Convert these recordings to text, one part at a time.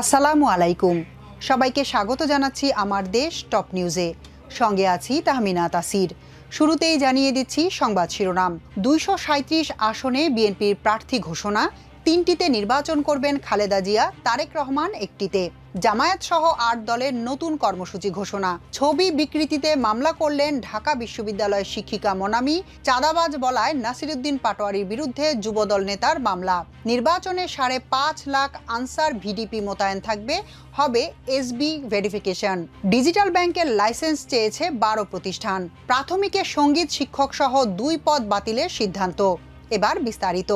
আসসালামু আলাইকুম। সবাইকে স্বাগত জানাচ্ছি আমার দেশ টপ নিউজে। সঙ্গে আছি তাহমিনা তাসির। শুরুতেই জানিয়ে দিচ্ছি সংবাদ শিরোনাম। দুইশো আসনে বিএনপির প্রার্থী ঘোষণা তিনটিতে নির্বাচন করবেন খালেদা জিয়া, তারেক রহমান একটিতে। জামায়াত সহ আট দলের নতুন কর্মসূচি ঘোষণা। ছবি বিকৃতিতে মামলা করলেন ঢাকা বিশ্ববিদ্যালয়ের শিক্ষিকা মনামি, চাঁদাবাজ বলায় নাসিরুদ্দিন পাটোয়ারির বিরুদ্ধে যুবদল নেতার মামলা। নির্বাচনে সাড়ে পাঁচ লাখ আনসার ভিডিপি মোতায়েন থাকবে, হবে এসবি ভেরিফিকেশন। ডিজিটাল ব্যাংকের লাইসেন্স চেয়েছে বারো প্রতিষ্ঠান। প্রাথমিকে সংগীত শিক্ষক সহ দুই পদ বাতিলের সিদ্ধান্ত। এবার বিস্তারিত।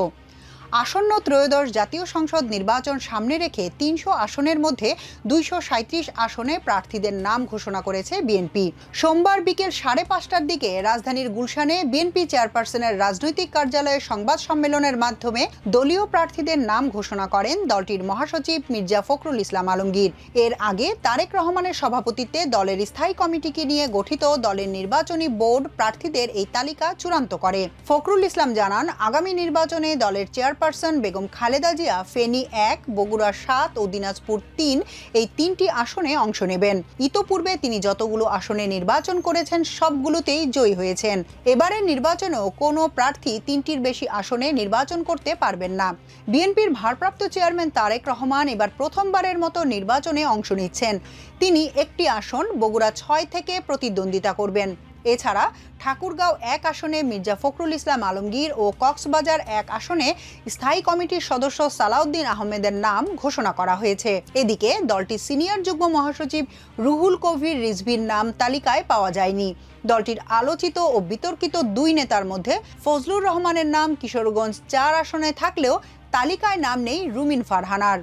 আসন্ন ত্রয়োদশ জাতীয় সংসদ নির্বাচন সামনে রেখে তিনশো আসনের মধ্যে দুইশো সাঁত্রিশ আসনে প্রার্থীদের নাম ঘোষণা করেছে বিএনপি। সোমবার বিকেল সাড়ে পাঁচটার দিকে রাজধানীর গুলশানে বিএনপি চেয়ারপারসনের রাজনৈতিক কার্যালয়ে সংবাদ সম্মেলনের মাধ্যমে দলীয় প্রার্থীদের নাম ঘোষণা করেন দলটির মহাসচিব মির্জা ফখরুল ইসলাম আলমগীর। এর আগে তারেক রহমানের সভাপতিত্বে দলের স্থায়ী কমিটিকে নিয়ে গঠিত দলের নির্বাচনী বোর্ড প্রার্থীদের এই তালিকা চূড়ান্ত করে। ফখরুল ইসলাম জানান, আগামী নির্বাচনে দলের চেয়ারপারসন বেগম খালেদা জিয়া, ফেনী এক, বগুড়া সাত ও দিনাজপুর তিন এই তিনটি আসনে অংশ নেবেন। ইতোপূর্বে তিনি যতগুলো আসনে নির্বাচন করেছেন, সবগুলোতেই জয়ী হয়েছেন। এবারের নির্বাচনেও কোনো প্রার্থী তিনটির বেশি আসনে নির্বাচন করতে পারবেন না। বিএনপির ভারপ্রাপ্ত চেয়ারম্যান তারেক রহমান এবার প্রথমবারের মতো নির্বাচনে অংশ নিচ্ছেন। তিনি একটি আসন বগুড়া ছয় থেকে প্রতিদ্বন্দ্বিতা করবেন। এছাড়া ঠাকুরগাঁও এক আসনে মির্জা ফখরুল ইসলাম আলমগীর ও কক্সবাজার এক আসনে স্থায়ী কমিটির সদস্য সালাউদ্দিন আহমেদের নাম ঘোষণা করা হয়েছে। এদিকে দলটির সিনিয়র যুগ্ম মহাসচিব রুহুল কবির রিজভির নাম তালিকায় পাওয়া যায়নি। দলটির আলোচিত ও বিতর্কিত দুই নেতার মধ্যে ফজলুর রহমানের নাম কিশোরগঞ্জ চার আসনে থাকলেও তালিকায় নাম নেই রুমিন ফারহানার।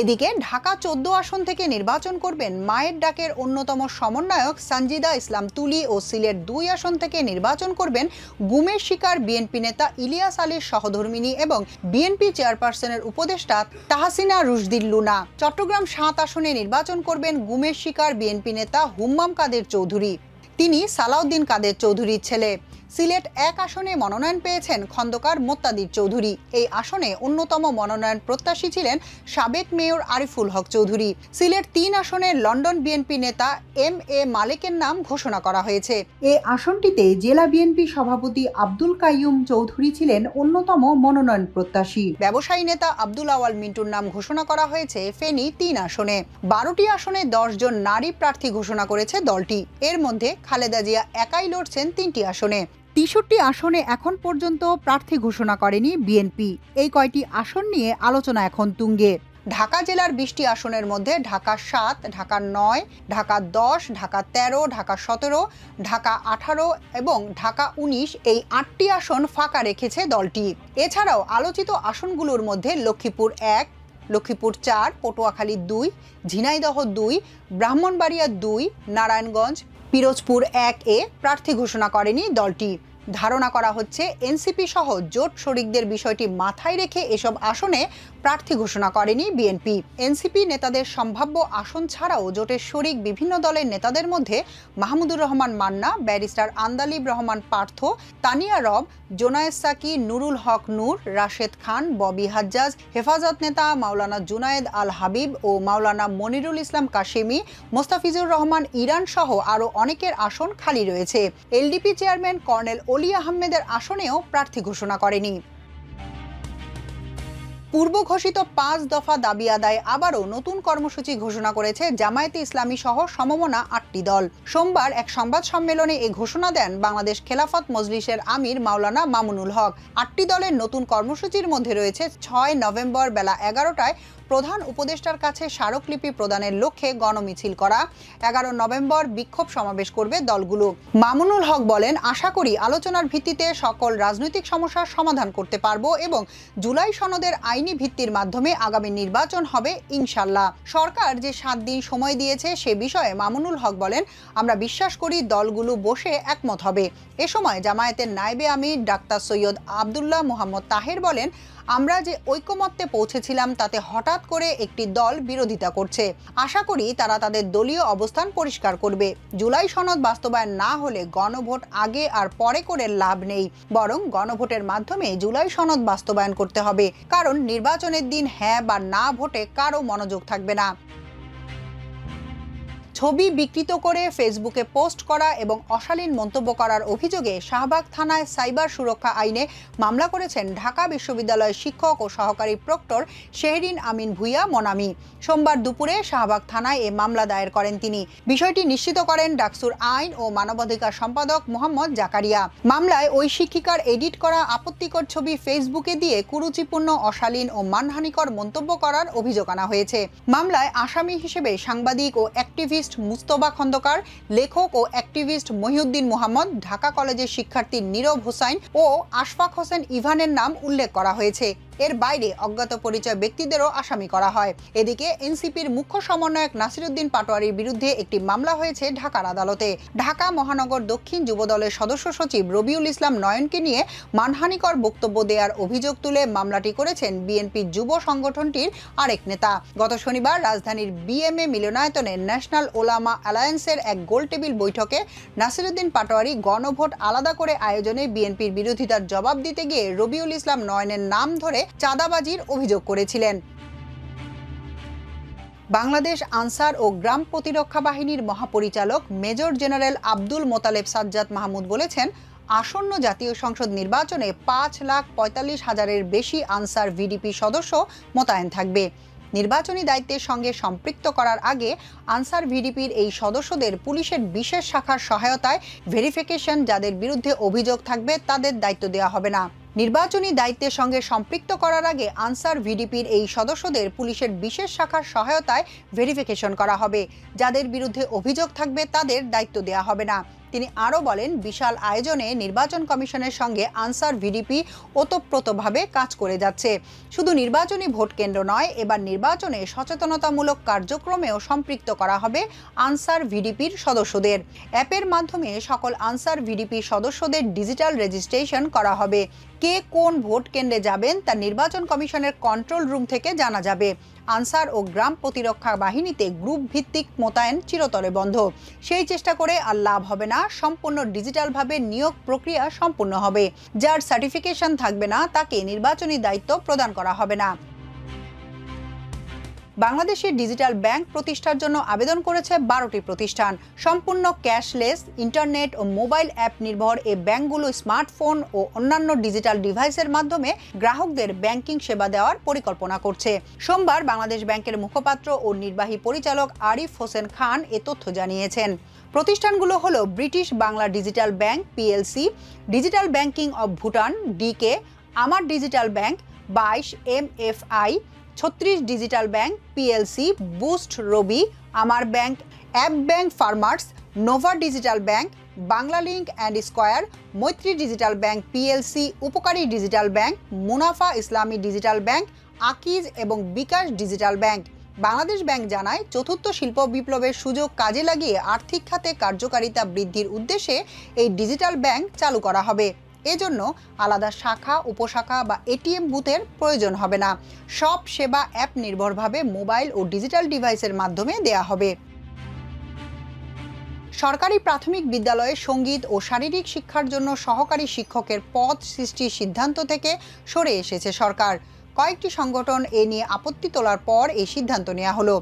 এদিকে ঢাকা চোদ্দ আসন থেকে নির্বাচন করবেন মায়ের ডাকের অন্যতম সমন্বয়ক সঞ্জিদা ইসলাম তুলি ও সিলেট দুই আসন থেকে নির্বাচন করবেন গুমের শিকার বিএনপি নেতা ইলিয়াস আলীর সহধর্মিনী এবং বিএনপি চেয়ারপারসনের উপদেষ্টা তাহাসিনা রুশদির লুনা। চট্টগ্রাম সাত আসনে নির্বাচন করবেন গুমের শিকার বিএনপি নেতা হুম্মাম কাদের চৌধুরী। তিনি সালাউদ্দিন কাদের চৌধুরীর ছেলে। সিলেট এক আসনে মনোনয়ন পেয়েছেন খন্দকার মোত্তাদির চৌধুরী। এই আসনে অন্যতম মনোনয়ন প্রত্যাশী ছিলেন সাবেক মেয়র আরিফুল হক চৌধুরী। সিলেট তিন আসনে লন্ডন বিএনপি নেতা এম এ মালেকের নাম ঘোষণা করা হয়েছে। এ আসনটিতে জেলা বিএনপি সভাপতি আব্দুল কাইয়ুম চৌধুরী ছিলেন অন্যতম মনোনয়ন প্রত্যাশী। ব্যবসায়ী নেতা আব্দুল আওয়াল মিন্টুর নাম ঘোষণা করা হয়েছে ফেনী তিন আসনে। বারোটি আসনে জন নারী প্রার্থী ঘোষণা করেছে দলটি। এর মধ্যে খালেদা জিয়া একাই লড়ছেন তিনটি আসনে। তেষট্টি আসনে এখন পর্যন্ত প্রার্থী ঘোষণা করেনি বিএনপি। এই কয়টি আসন নিয়ে আলোচনা এখন তুঙ্গে। ঢাকা জেলার বিশটি আসনের মধ্যে ঢাকা সাত, ঢাকা নয়, ঢাকা দশ, ঢাকা তেরো, ঢাকা সতেরো, ঢাকা আঠারো এবং ঢাকা উনিশ এই আটটি আসন ফাঁকা রেখেছে দলটি। এছাড়াও আলোচিত আসনগুলোর মধ্যে লক্ষ্মীপুর এক, লক্ষ্মীপুর চার, পটুয়াখালী দুই, ঝিনাইদহ দুই, ব্রাহ্মণবাড়িয়া দুই, নারায়ণগঞ্জ পিরোজপুর এক এ প্রার্থী ঘোষণা করেনি দলটি। ধারণা করা হচ্ছে এনসিপি সহ জোট শরিকদের বিষয়টি মাথায় রেখে এসব আসনে প্রার্থী ঘোষণা করেনি বিএনপি। এনসিপি নেতাদের সম্ভাব্য আসন ছাড়াও জোটের শরিক বিভিন্ন দলের নেতাদের মধ্যে মাহমুদুর রহমান মান্না, ব্যারিস্টার আন্দালিব রহমান পার্থ, তানিয়া রব, জোনায়েদ সাকি, নুরুল হক নূর, রাশেদ খান, ববি হাজ্জাজ, হেফাজত নেতা মাওলানা জুনায়েদ আল হাবিব ও মাওলানা মনিরুল ইসলাম কাশেমি, মোস্তাফিজুর রহমান ইরান সহ আরও অনেকের আসন খালি রয়েছে। এলডিপি চেয়ারম্যান কর্নেল অলি আহমেদের আসনেও প্রার্থী ঘোষণা করেনি। পূর্ব ঘোষিত পাঁচ দফা দাবি আদায় আবারও নতুন কর্মসূচি ঘোষণা করেছে জামায়াতে ইসলামী সহ সমমনা আটটি দল। সোমবার এক সংবাদ সম্মেলনে এ ঘোষণা দেন বাংলাদেশ খেলাফত মজলিসের আমির মাওলানা মামুনুল হক। আটটি দলের নতুন কর্মসূচির মধ্যে রয়েছে ছয় নভেম্বর বেলা এগারোটায় প্রধান উপদেষ্টার কাছে স্মারকলিপি প্রদানের লক্ষ্যে গণমিছিল করা। এগারো নভেম্বর বিক্ষোভ সমাবেশ করবে দলগুলো। মামুনুল হক বলেন, আশা করি আলোচনার ভিত্তিতে সকল রাজনৈতিক সমস্যার সমাধান করতে পারব এবং জুলাই সনদের আইনি ভিত্তির মাধ্যমে আগামী নির্বাচন হবে ইনশাল্লাহ সরকার যে সাত দিন সময় দিয়েছে সে বিষয়ে মামুনুল হক বলেন, আমরা বিশ্বাস করি দলগুলো বসে একমত হবে। এ সময় জামায়াতের নায়েবে আমির ডাক্তার সৈয়দ আবদুল্লাহ মোহাম্মদ তাহের বলেন, আমরা যে ঐকমত্যে পৌঁছেছিলাম, তাতে হঠাৎ করে একটি দল বিরোধিতা করছে। আশা করি তারা তাদের দলীয় অবস্থান পরিষ্কার করবে। জুলাই সনদ বাস্তবায়ন না হলে গণভোট আগে আর পরে করে লাভ নেই। বরং গণভোটের মাধ্যমে জুলাই সনদ বাস্তবায়ন করতে হবে। কারণ নির্বাচনের দিন হ্যাঁ বা না ভোটে কারও মনোযোগ থাকবে না। ছবি বিকৃত করে ফেসবুকে পোস্ট করা এবং অশালীন মন্তব্য করার অভিযোগে শাহবাগ থানায় সাইবার সুরক্ষা আইনে মামলা করেছেন ঢাকা বিশ্ববিদ্যালয়ের শিক্ষক ও সহকারী প্রক্টর শেহরিন আমিন ভুইয়া মনামি। সোমবার দুপুরে শাহবাগ থানায় এ মামলা দায়ের করেন তিনি। বিষয়টি নিশ্চিত করেন ডাকসুর আইন ও মানবাধিকার সম্পাদক মোহাম্মদ জাকারিয়া। মামলায় ওই শিক্ষিকার এডিট করা আপত্তিকর ছবি ফেসবুকে দিয়ে কুরুচিপূর্ণ, অশালীন ও মানহানিকর মন্তব্য করার অভিযোগ আনা হয়েছে। মামলায় আসামি হিসেবে সাংবাদিক ও অ্যাক্টিভিস্ট মুস্তবা খন্দকার, লেখক ও অ্যাক্টিভিস্ট মহিউদ্দিন মোহাম্মদ, ঢাকা কলেজের শিক্ষার্থী নীরব হোসাইন ও আশফাক হোসেন ইভানের নাম উল্লেখ করা হয়েছে। এর বাইরে অজ্ঞাত পরিচয় ব্যক্তিদেরও আসামি করা হয়। এদিকে এনসিপির মুখ্য সমন্বয়ক নাসিরুদ্দিন পাটোয়ারির বিরুদ্ধে একটি মামলা হয়েছে ঢাকার আদালতে। ঢাকা মহানগর দক্ষিণ যুবদলের সদস্য সচিব রবিউল ইসলাম নয়নকে নিয়ে মানহানিকর বক্তব্য দেওয়ার অভিযোগ তুলে মামলাটি করেছেন বিএনপির যুব সংগঠনটির আরেক নেতা। গত শনিবার রাজধানীর বিএমএ মিলনায়তনে ন্যাশনাল ওলামা অ্যালায়েন্সের এক গোলটেবিল বৈঠকে নাসিরুদ্দিন পাটোয়ারি গণভোট আলাদা করে আয়োজনে বিএনপির বিরোধিতার জবাব দিতে গিয়ে রবিউল ইসলাম নয়নের নাম ধরে চাঁদাবাজির অভিযোগ করেছিলেন। বাংলাদেশ আনসার ও গ্রাম প্রতিরক্ষা বাহিনীর মহাপরিচালক মেজর জেনারেল আব্দুল মোতালেব সাজ্জাদ মাহমুদ বলেছেন, আসন্ন জাতীয় সংসদ নির্বাচনে পাঁচ লাখ পঁয়তাল্লিশ হাজারের বেশি আনসার ভিডিপি সদস্য মোতায়েন থাকবে। নির্বাচনী দায়িত্বের সঙ্গে সম্পৃক্ত করার আগে আনসার ভিডিপির এই সদস্যদের পুলিশের বিশেষ শাখার সহায়তায় ভেরিফিকেশন যাদের বিরুদ্ধে অভিযোগ থাকবে তাদের দায়িত্ব দেওয়া হবে না। নির্বাচনী দায়িত্বের সঙ্গে সম্পৃক্ত করার আগে আনসার ভিডিপির এই সদস্যদের পুলিশের বিশেষ শাখার সহায়তায় ভেরিফিকেশন করা হবে। যাদের বিরুদ্ধে অভিযোগ থাকবে তাদের দায়িত্ব দেওয়া হবে না। তিনি আরও বলেন, বিশাল আয়োজনে নির্বাচন কমিশনের সঙ্গে আনসার ভিডিপি ওতপ্রোতভাবে কাজ করে যাচ্ছে। শুধু নির্বাচনী ভোট কেন্দ্র নয়, এবার নির্বাচনে সচেতনতামূলক কার্যক্রমেও সম্পৃক্ত করা হবে আনসার ভিডিপির সদস্যদের। অ্যাপের মাধ্যমে সকল আনসার ভিডিপি সদস্যদের ডিজিটাল রেজিস্ট্রেশন করা হবে। কে কোন ভোট কেন্দ্রে যাবেন তা নির্বাচন কমিশনের কন্ট্রোল রুম থেকে জানা যাবে। আনসার ও গ্রাম প্রতিরক্ষা বাহিনীতে গ্রুপ ভিত্তিক মোতায়েন চিরতরে বন্ধ। সেই চেষ্টা করে আর লাভ হবে না, সম্পূর্ণ ডিজিটালভাবে নিয়োগ প্রক্রিয়া সম্পূর্ণ হবে। যার সার্টিফিকেশন থাকবে না, তাকে নির্বাচনী দায়িত্ব প্রদান করা হবে না। বাংলাদেশের ডিজিটাল ব্যাংক প্রতিষ্ঠার জন্য আবেদন করেছে বারোটি প্রতিষ্ঠান। সম্পূর্ণ ক্যাশলেস, ইন্টারনেট ও মোবাইল অ্যাপ নির্ভর এই ব্যাংকগুলো স্মার্টফোন ও অন্যান্য ডিজিটাল ডিভাইসের মাধ্যমে গ্রাহকদের ব্যাংকিং সেবা দেওয়ার পরিকল্পনা করছে। সোমবার বাংলাদেশ ব্যাংকের মুখপাত্র ও নির্বাহী পরিচালক আরিফ হোসেন খান এ তথ্য জানিয়েছেন। প্রতিষ্ঠানগুলো হলো British Bangla digital bank, PLC, digital banking of Bhutan, DK, Amar digital bank, বাইশ, এম এফ আই ছত্রিশ digital bank PLC boost Robi, Amar bank, app bank farmers, nova digital bank, Banglalink and square, Maitri digital bank PLC Upokari digital bank, Munafa Islami digital bank, Akij এবং bKash digital bank. Bangladesh bank জানায়, চতুর্থ শিল্প বিপ্লবের সুযোগ কাজে লাগিয়ে আর্থিক খাতে কার্যকারিতা বৃদ্ধির উদ্দেশ্যে এই ডিজিটাল ব্যাংক চালু করা হবে। এজন্য আলাদা শাখা, উপশাখা বা এটিএম বুথের প্রয়োজন হবে না। সব সেবা অ্যাপ নির্ভরভাবে মোবাইল ও ডিজিটাল ডিভাইসের মাধ্যমে দেয়া হবে। সরকারি প্রাথমিক বিদ্যালয়ে সংগীত ও শারীরিক শিক্ষার জন্য সহকারী শিক্ষকের পদ সৃষ্টির সিদ্ধান্ত থেকে সরে এসেছে সরকার। কয়েকটি সংগঠন এ নিয়ে আপত্তি তোলার পর এই সিদ্ধান্ত নেওয়া হলো।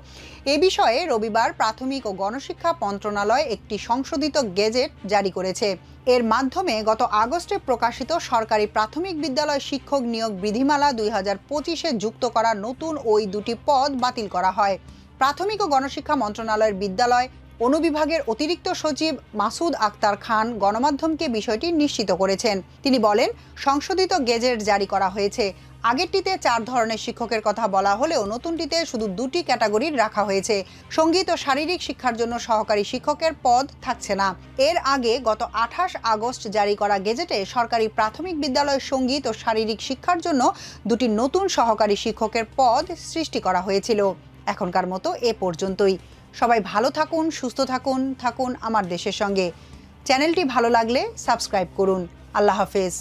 এ বিষয়ে রবিবার প্রাথমিক ও গণশিক্ষা মন্ত্রণালয় একটি সংশোধিত গেজেট জারি করেছে। এর মাধ্যমে গত আগস্টে প্রকাশিত সরকারি প্রাথমিক বিদ্যালয় শিক্ষক নিয়োগ বিধিমালা দুই হাজার পঁচিশে যুক্ত করা নতুন ওই দুটি পদ বাতিল করা হয়। প্রাথমিক ও গণশিক্ষা মন্ত্রণালয়ের বিদ্যালয় অনুবিভাগের অতিরিক্ত সচিব মাসুদ আক্তার খান গণমাধ্যমকে বিষয়টি নিশ্চিত করেছেন। তিনি বলেন, সংশোধিত গেজেট জারি করা হয়েছে। আগেরটিতে চার ধরনের শিক্ষকের কথা বলা হলেও নতুনটিতে শুধু দুটি ক্যাটাগরির রাখা হয়েছে। সংগীত ও শারীরিক শিক্ষার জন্য সহকারী শিক্ষকের পদ থাকছে না। এর আগে গত আঠাশ আগস্ট জারি করা গেজেটে সরকারি প্রাথমিক বিদ্যালয় সংগীত ও শারীরিক শিক্ষার জন্য দুটি নতুন সহকারী শিক্ষকের পদ সৃষ্টি করা হয়েছিল। এখনকার মতো এ পর্যন্তই। সবাই ভালো থাকুন, সুস্থ থাকুন থাকুন আমার দেশের সঙ্গে। চ্যানেলটি ভালো লাগলে সাবস্ক্রাইব করুন। আল্লাহ হাফেজ।